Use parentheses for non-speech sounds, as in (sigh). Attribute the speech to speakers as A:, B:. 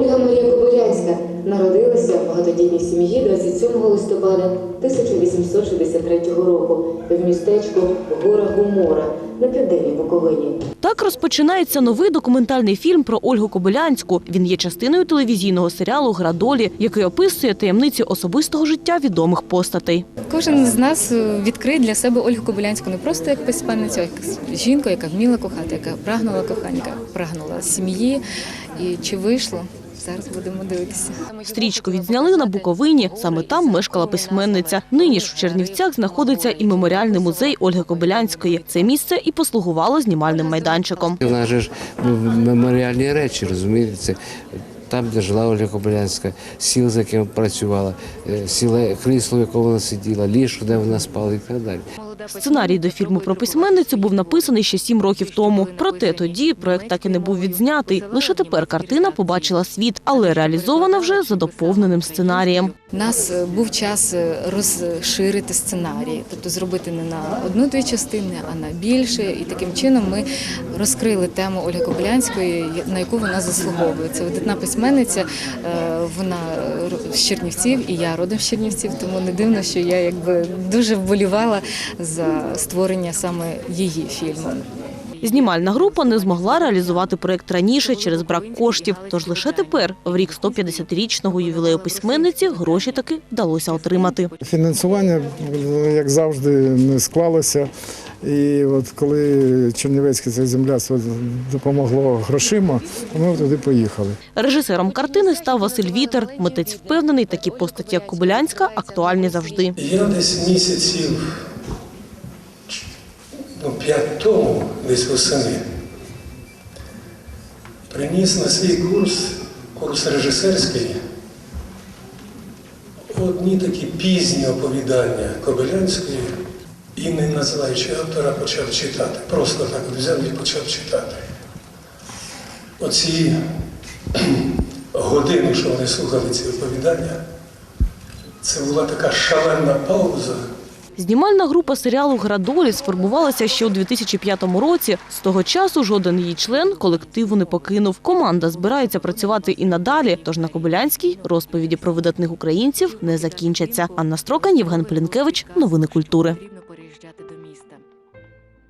A: Ольга Марія Кобилянська народилася в багатодітній сім'ї 27 листопада 1863 року в містечку Гора Гумора на південній Буковині.
B: Так розпочинається новий документальний фільм про Ольгу Кобилянську. Він є частиною телевізійного серіалу Градолі, який описує таємниці особистого життя відомих постатей.
C: Кожен з нас відкриє для себе Ольгу Кобилянську не просто як письменницю, а як жінку, яка вміла кохати, яка прагнула кохання, прагнула сім'ї. І чи вийшло? Зараз будемо дивитися.
B: Стрічку відзняли на Буковині. Саме там мешкала письменниця. Нині ж в Чернівцях знаходиться і меморіальний музей Ольги Кобилянської. Це місце і послугувало знімальним майданчиком.
D: У нас же ж ну, меморіальні речі, розумієте, там, де жила Ольга Кобилянська, сіл, за яким працювала, е, сіле крісло, в якому вона сиділа, ліжко, де вона спала і так далі.
B: Сценарій до фільму про письменницю був написаний ще сім років тому. Проте тоді проект так і не був відзнятий. Лише тепер картина побачила світ, але реалізована вже за доповненим сценарієм.
C: У нас е, був час е, розширити сценарій, тобто зробити не на одну-дві частини, а на більше. І таким чином ми розкрили тему Ольги Кобилянської, на яку вона заслуговує. Це видатна письменниця, е, вона з Чернівців, і я родом з Чернівців, тому не дивно, що я якби дуже вболівала за створення саме її фільму.
B: Знімальна група не змогла реалізувати проект раніше через брак коштів. Тож лише тепер, в рік 150-річного ювілею письменниці, гроші таки вдалося отримати.
E: Фінансування, як завжди, не склалося. І от коли Чернівецьке це земляцтво допомогло грошима, ми туди поїхали.
B: Режисером картини став Василь Вітер. Митець впевнений, такі постаті, як Кобилянська, актуальні завжди.
F: Я десь місяців п'ять тому, десь восени, приніс на свій курс, курс режисерський, одні такі пізні оповідання Кобилянської і, не називаючи автора, почав читати. Просто так взяв і почав читати. Оці (clears throat) години, що вони слухали ці оповідання, це була така шалена пауза.
B: Знімальна група серіалу Градолі сформувалася ще у 2005 році. З того часу жоден її член колективу не покинув. Команда збирається працювати і надалі. Тож на Кобилянській розповіді про видатних українців не закінчаться. Анна Строкань, Євген Плінкевич. Новини культури.